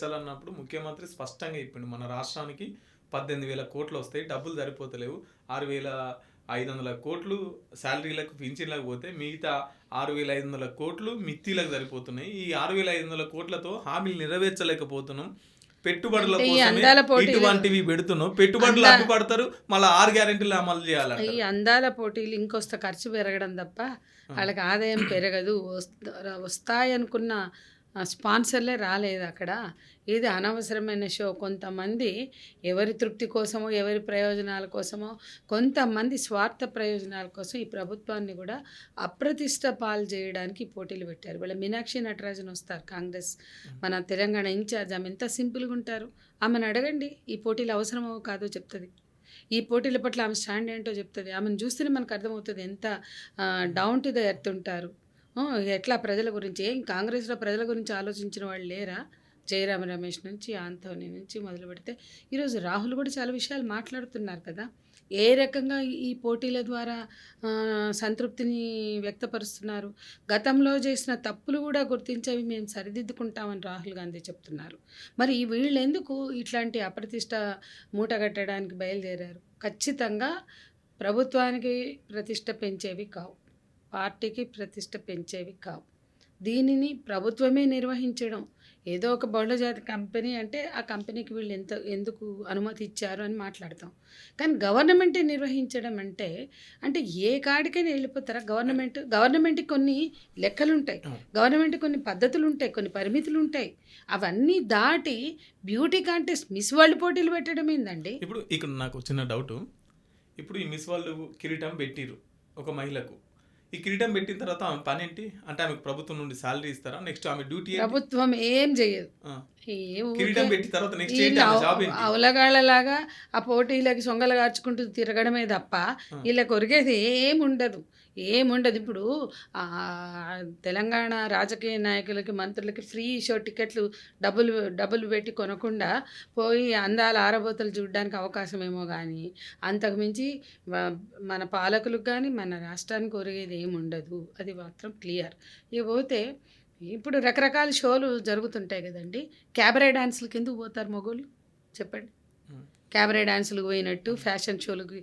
నెరవేర్చాలన్నప్పుడు ముఖ్యమంత్రి స్పష్టంగా చెప్పిండు మన రాష్ట్రానికి పద్దెనిమిది వేల కోట్లు వస్తాయి డబ్బులు సరిపోతలేవు. ఆరు వేల ఐదు వందల కోట్లు శాలరీలకు పింఛన్లకు పోతే మిగతా ఆరు వేల ఐదు వందల కోట్లు మిత్తిలకు సరిపోతున్నాయి. ఈ ఆరు వేల ఐదు వందల కోట్లతో హామీలు నెరవేర్చలేకపోతున్నాం. పెట్టుబడుల ఇటువంటివి పెడుతున్నాం. పెట్టుబడులు అడ్డుపడతారు మళ్ళీ ఆరు గ్యారెంటీలు అమలు చేయాలంట ఈ అందాల పోటీలు ఇంకొస్త ఖర్చు పెరగడం తప్ప వాళ్ళకి ఆదాయం పెరగదు. వస్త- వస్తాయనుకున్న స్పాన్సర్లే రాలేదు అక్కడ. ఇది అనవసరమైన షో. కొంతమంది ఎవరి తృప్తి కోసమో ఎవరి ప్రయోజనాల కోసమో కొంతమంది స్వార్థ ప్రయోజనాల కోసం ఈ ప్రభుత్వాన్ని కూడా అప్రతిష్ట పాలు చేయడానికి పోటీలు పెట్టారు. వీళ్ళ మీనాక్షి నటరాజన్ వస్తారు కాంగ్రెస్ మన తెలంగాణ ఇన్ఛార్జ్. ఆమె ఎంత సింపుల్గా ఉంటారు. ఆమెను అడగండి. ఈ పోటీలు అవసరమో కాదో చెప్తుంది. ఈ పోటీల పట్ల ఆమె స్టాండ్ ఏంటో చెప్తుంది. ఆమెను చూస్తేనే మనకు అర్థమవుతుంది ఎంత డౌన్ టు ద ఎర్త్ ఉంటారు. ఎట్లా? ప్రజల గురించి ఏం? కాంగ్రెస్లో ప్రజల గురించి ఆలోచించిన వాళ్ళు లేరా? జయరామ రమేష్ నుంచి ఆంథోనీ నుంచి మొదలు పెడితే ఈరోజు రాహుల్ కూడా చాలా విషయాలు మాట్లాడుతున్నారు కదా. ఏ రకంగా ఈ- పోటీల ద్వారా సంతృప్తిని వ్యక్తపరుస్తున్నారు? గతంలో చేసిన తప్పులు కూడా గుర్తించేవి మేము సరిదిద్దుకుంటామని రాహుల్ గాంధీ చెప్తున్నారు. మరి వీళ్ళెందుకు వీళ్ళు ఎందుకు ఇట్లాంటి అప్రతిష్ట మూట కట్టడానికి బయలుదేరారు? ఖచ్చితంగా ప్రభుత్వానికి ప్రతిష్ట పెంచేవి కావు. పార్టీకి ప్రతిష్ట పెంచేవి కావు. దీనిని ప్రభుత్వమే నిర్వహించడం. ఏదో ఒక బహుళజాతి కంపెనీ అంటే ఆ కంపెనీకి వీళ్ళు ఎంత ఎందుకు అనుమతి ఇచ్చారు అని మాట్లాడతాం. కానీ గవర్నమెంటే నిర్వహించడం అంటే అంటే ఏ కాడికైనా వెళ్ళిపోతారా? గవర్నమెంట్ గవర్నమెంట్కి కొన్ని లెక్కలు ఉంటాయి గవర్నమెంట్ కొన్ని పద్ధతులు ఉంటాయి కొన్ని పరిమితులు ఉంటాయి అవన్నీ దాటి బ్యూటీ కాంటెస్ట్ మిస్ వరల్డ్ పోటీలు పెట్టడం ఏందండి? ఇప్పుడు ఇక్కడ నాకు చిన్న డౌట్. ఇప్పుడు ఈ మిస్ వాళ్ళు కిరీటం పెట్టిరు ఒక మహిళకు. ఈ కిరీటం పెట్టిన తర్వాత ఆమె పని ఏంటి అంటే ఆమెకు ప్రభుత్వం నుండి శాలరీ ఇస్తారా నెక్స్ట్ ఆమె డ్యూటీ? ప్రభుత్వం ఏం చేయదు. ఏ కిరీటం పెట్టిన తర్వాత నెక్స్ట్ ఏంటి జాబ్ అవలగాళ్ళలాగా ఆ పోటీలకి సొంగలు కార్చుకుంటూ తిరగడమే తప్ప. వీళ్ళకి ఒరిగేది ఏముండదు ఏముండదు. ఇప్పుడు తెలంగాణ రాజకీయ నాయకులకి మంత్రులకి ఫ్రీ షో టికెట్లు డబ్బులు డబ్బులు పెట్టి కొనకుండా పోయి అందాల ఆరబోతలు చూడడానికి అవకాశం ఏమో కానీ అంతకుమించి మన పాలకులకు కానీ మన రాష్ట్రానికి ఒరిగేది ఏమి ఉండదు అది మాత్రం క్లియర్. ఇక పోతే ఇప్పుడు రకరకాల షోలు జరుగుతుంటాయి కదండి. క్యాబరే డ్యాన్స్లు కింద పోతారు మొగోళ్ళు? చెప్పండి. క్యాబరే డాన్సులకు పోయినట్టు ఫ్యాషన్ షోలకు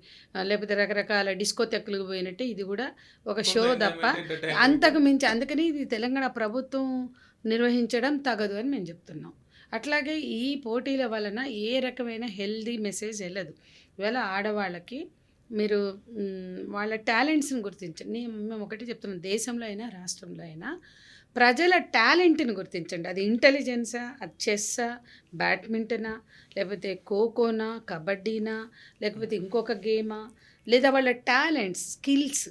లేకపోతే రకరకాల డిస్కోతెక్కులకు పోయినట్టు ఇది కూడా ఒక షో తప్ప. అంతకు మించి అందుకని ఇది తెలంగాణ ప్రభుత్వం నిర్వహించడం తగదు అని మేము చెప్తున్నాం అట్లాగే ఈ పోటీల వలన ఏ రకమైన హెల్దీ మెసేజ్ వెళ్ళదు ఇవాళ ఆడవాళ్ళకి మీరు వాళ్ళ టాలెంట్స్ని గుర్తించండి. నేను మేము ఒకటి చెప్తున్నాం. దేశంలో అయినా రాష్ట్రంలో అయినా ప్రజల టాలెంట్ని గుర్తించండి. అది ఇంటెలిజెన్సా అది చెస్సా బ్యాడ్మింటనా లేకపోతే ఖోఖోనా కబడ్డీనా లేకపోతే ఇంకొక గేమా లేదా వాళ్ళ టాలెంట్స్ స్కిల్స్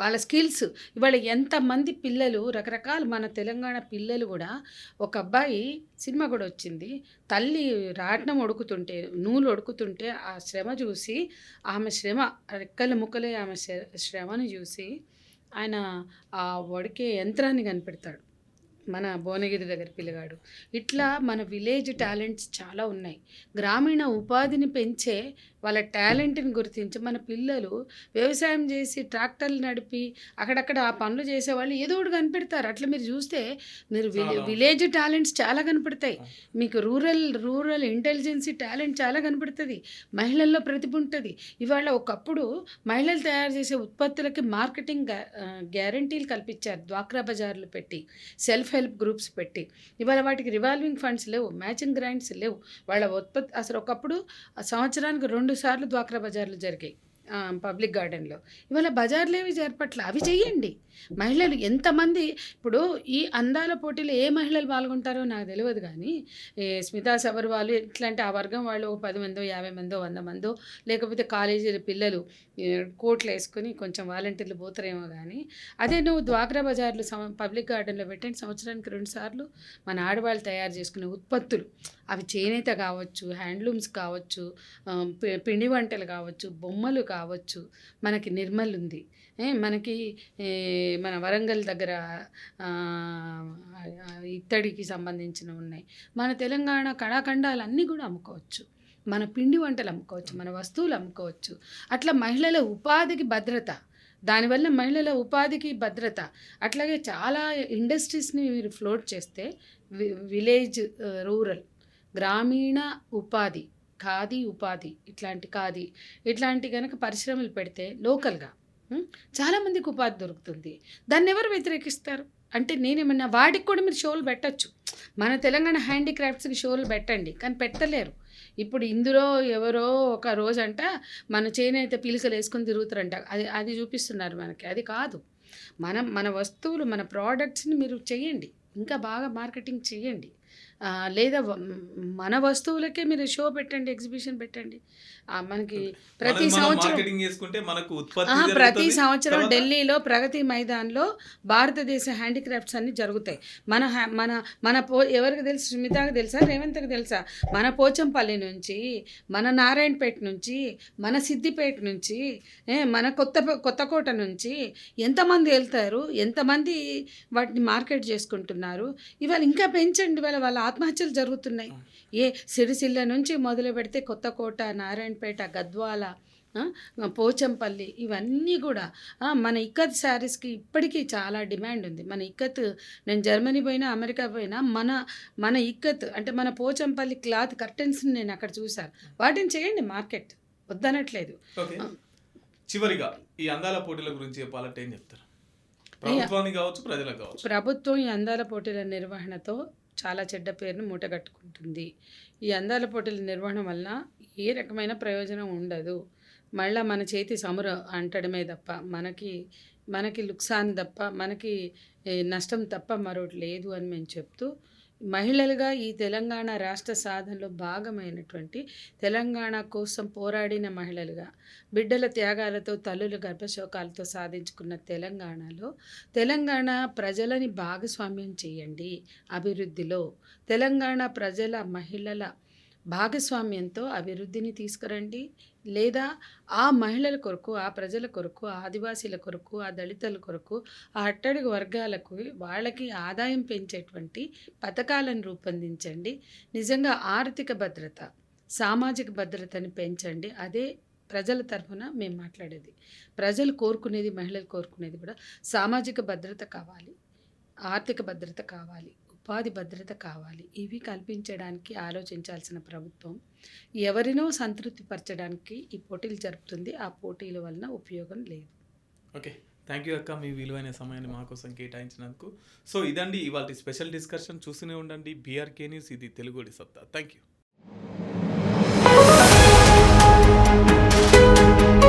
వాళ్ళ స్కిల్స్. ఇవాళ ఎంతమంది పిల్లలు రకరకాల మన తెలంగాణ పిల్లలు కూడా ఒక అబ్బాయి సినిమా కూడా వచ్చింది. తల్లి రాట్నం ఉడుకుతుంటే నూలు ఉడుకుతుంటే ఆ శ్రమ చూసి ఆమె శ్రమ రెక్కలు ముక్కలే ఆమె శ్ర- శ్రమను చూసి ఆయన ఆ వడికే యంత్రాన్ని కనిపెడతాడు. మన భువనగిరి దగ్గర పిల్లగాడు. ఇట్లా మన విలేజ్ టాలెంట్స్ చాలా ఉన్నాయి. గ్రామీణ ఉపాధిని పెంచే వాళ్ళ టాలెంట్ని గుర్తించి మన పిల్లలు వ్యవసాయం చేసి ట్రాక్టర్లు నడిపి అక్కడక్కడ ఆ పనులు చేసేవాళ్ళు ఏదో ఒకటి కనిపెడతారు. అట్లా మీరు చూస్తే మీరు. విలేజ్ టాలెంట్స్ చాలా కనపడతాయి. మీకు రూరల్ రూరల్ ఇంటెలిజెన్సీ టాలెంట్ చాలా కనపడుతుంది. మహిళల్లో ప్రతిభ ఉంటుంది. ఇవాళ ఒకప్పుడు మహిళలు తయారు చేసే ఉత్పత్తులకి మార్కెటింగ్ గ్యారంటీలు కల్పించారు. డ్వాక్రా బజార్లు పెట్టి. సెల్ఫ్ హెల్ప్ గ్రూప్స్ పెట్టి. ఇవాళ వాటికి రివాల్వింగ్ ఫండ్స్ లేవు మ్యాచింగ్ గ్రాంట్స్ లేవు. వాళ్ళ ఉత్పత్తి అసలు ఒకప్పుడు సంవత్సరానికి రెండు సార్లు డ్వాక్రా బజార్లు జరిగాయి. పబ్లిక్ గార్డెన్లో. ఇవాళ బజార్లు ఏవి జరపట్ల అవి చెయ్యండి మహిళలు ఎంతమంది ఇప్పుడు ఈ అందాల పోటీలో ఏ మహిళలు పాల్గొంటారో నాకు తెలియదు కానీ ఏ స్మితా సబర్వాల్ ఇట్లాంటి ఆ వర్గం వాళ్ళు ఒక పది మందో యాభై మందో వంద మందో లేకపోతే కాలేజీల పిల్లలు కోట్లు వేసుకొని కొంచెం వాలంటీర్లు పోతారేమో కానీ అదే నువ్వు ద్వాగ్రా బజార్లు పబ్లిక్ గార్డెన్లో పెట్టండి సంవత్సరానికి రెండు సార్లు మన ఆడవాళ్ళు తయారు చేసుకునే ఉత్పత్తులు. అవి చేనేత కావచ్చు హ్యాండ్లూమ్స్ కావచ్చు పి- పిండి వంటలు కావచ్చు బొమ్మలు కావచ్చు కావచ్చు మనకి నిర్మల్ ఉంది. మనకి మన వరంగల్ దగ్గర ఇత్తడికి సంబంధించిన ఉన్నాయి. మన తెలంగాణ కళాఖండాలు అన్నీ కూడా అమ్ముకోవచ్చు. మన పిండి వంటలు అమ్ముకోవచ్చు. మన వస్తువులు అమ్ముకోవచ్చు. అట్లా మహిళల ఉపాధికి భద్రత. దానివల్ల మహిళల ఉపాధికి భద్రత. అట్లాగే చాలా ఇండస్ట్రీస్ని మీరు ఫ్లోట్ చేస్తే విలేజ్ రూరల్ గ్రామీణ ఉపాధి ఖాదీ ఉపాధి ఇట్లాంటి ఖాదీ ఇట్లాంటి కనుక పరిశ్రమలు పెడితే లోకల్గా చాలామందికి ఉపాధి దొరుకుతుంది. దాన్ని ఎవరు వ్యతిరేకిస్తారు? అంటే నేనేమన్నా వాడికి కూడా మీరు షోలు పెట్టచ్చు. మన తెలంగాణ హ్యాండీక్రాఫ్ట్స్కి షోలు పెట్టండి కానీ పెట్టలేరు. ఇప్పుడు ఇందులో ఎవరో ఒక రోజంట మన చేనేత పీలికలు వేసుకొని తిరుగుతారంట. అది అది చూపిస్తున్నారు మనకి. అది కాదు. మనం మన వస్తువులు మన ప్రోడక్ట్స్ని మీరు చేయండి. ఇంకా బాగా మార్కెటింగ్ చేయండి. లేదా మన వస్తువులకే మీరు షో పెట్టండి ఎగ్జిబిషన్ పెట్టండి. మనకి ప్రతి సంవత్సరం ప్రతి. సంవత్సరం ఢిల్లీలో ప్రగతి మైదాన్లో భారతదేశ హ్యాండిక్రాఫ్ట్స్ అన్ని జరుగుతాయి. మన హ్యా- మన మన పో ఎవరికి తెలుసు? సుమితాకి తెలుసా? రేవంత్కి తెలుసా? మన పోచంపల్లి నుంచి మన నారాయణపేట నుంచి మన సిద్దిపేట నుంచి మన కొత్త కొత్తకోట నుంచి ఎంతమంది వెళ్తారు? ఎంతమంది వాటిని మార్కెట్ చేసుకుంటున్నారు? ఇవాళ ఇంకా పెంచండి ఇవాళ వాళ్ళ ఆత్మహత్యలు జరుగుతున్నాయి. ఏ సిరిసిల్ల నుంచి మొదలు పెడితే కొత్తకోట నారాయణపేట గద్వాల పోచంపల్లి ఇవన్నీ కూడా మన ఇక్కత్ శారీస్కి ఇప్పటికీ చాలా డిమాండ్ ఉంది. మన ఇక్కత్ నేను జర్మనీ పోయినా అమెరికా పోయినా మన మన ఇక్కత్ అంటే మన పోచంపల్లి క్లాత్ కర్టెన్స్ని నేను అక్కడ చూశాను వాటిని చేయండి మార్కెట్ వద్దనట్లేదు. చివరిగా ఈ అందాల పోటీల గురించి చెప్పాలంటే ఏం చెప్తారు? ప్రభుత్వానికి కావచ్చు ప్రజలకు కావచ్చు. ప్రభుత్వం ఈ అందాల పోటీల నిర్వహణతో చాలా చెడ్డ పేరును మూటగట్టుకుంటుంది ఈ అందాల పోటీల నిర్వహణ వలన ఏ రకమైన ప్రయోజనం ఉండదు. మళ్ళా మన చేతి సముర అంటడమే తప్ప మనకి మనకి లుక్సాన్ తప్ప మనకి నష్టం తప్ప మరొకటి లేదు అని మేము చెప్తూ మహిళలుగా ఈ తెలంగాణ రాష్ట్ర సాధనలో భాగమైనటువంటి తెలంగాణ కోసం పోరాడిన మహిళలుగా బిడ్డల త్యాగాలతో తల్లుల గర్భశోకాలతో సాధించుకున్న తెలంగాణలో తెలంగాణ ప్రజలని భాగస్వామ్యం చేయండి అభివృద్ధిలో తెలంగాణ ప్రజల మహిళల భాగస్వామ్యంతో అభివృద్ధిని తీసుకురండి. లేదా ఆ మహిళల కొరకు ఆ ప్రజల కొరకు ఆ ఆదివాసీల కొరకు ఆ దళితుల కొరకు ఆ అట్టడుగు వర్గాలకు వాళ్ళకి ఆదాయం పెంచేటువంటి పథకాలను రూపొందించండి. నిజంగా ఆర్థిక భద్రత సామాజిక భద్రతని పెంచండి. అదే ప్రజల తరఫున మేము మాట్లాడేది. ప్రజలు కోరుకునేది మహిళలు కోరుకునేది కూడా సామాజిక భద్రత కావాలి ఆర్థిక భద్రత కావాలి. ఉపాధి భద్రత కావాలి. ఇవి కల్పించడానికి ఆలోచించాల్సిన ప్రభుత్వం ఎవరినో సంతృప్తిపరచడానికి ఈ పోటీలు జరుపుతుంది. ఆ పోటీల వలన ఉపయోగం లేదు. ఓకే. థ్యాంక్ యూ అక్క. మీ విలువైన సమయాన్ని మా కోసం కేటాయించినందుకు. సో ఇదండి ఇవాళ స్పెషల్ డిస్కషన్. చూస్తూనే ఉండండి. BRK news. ఇది తెలుగుడి సత్తా. Thank you.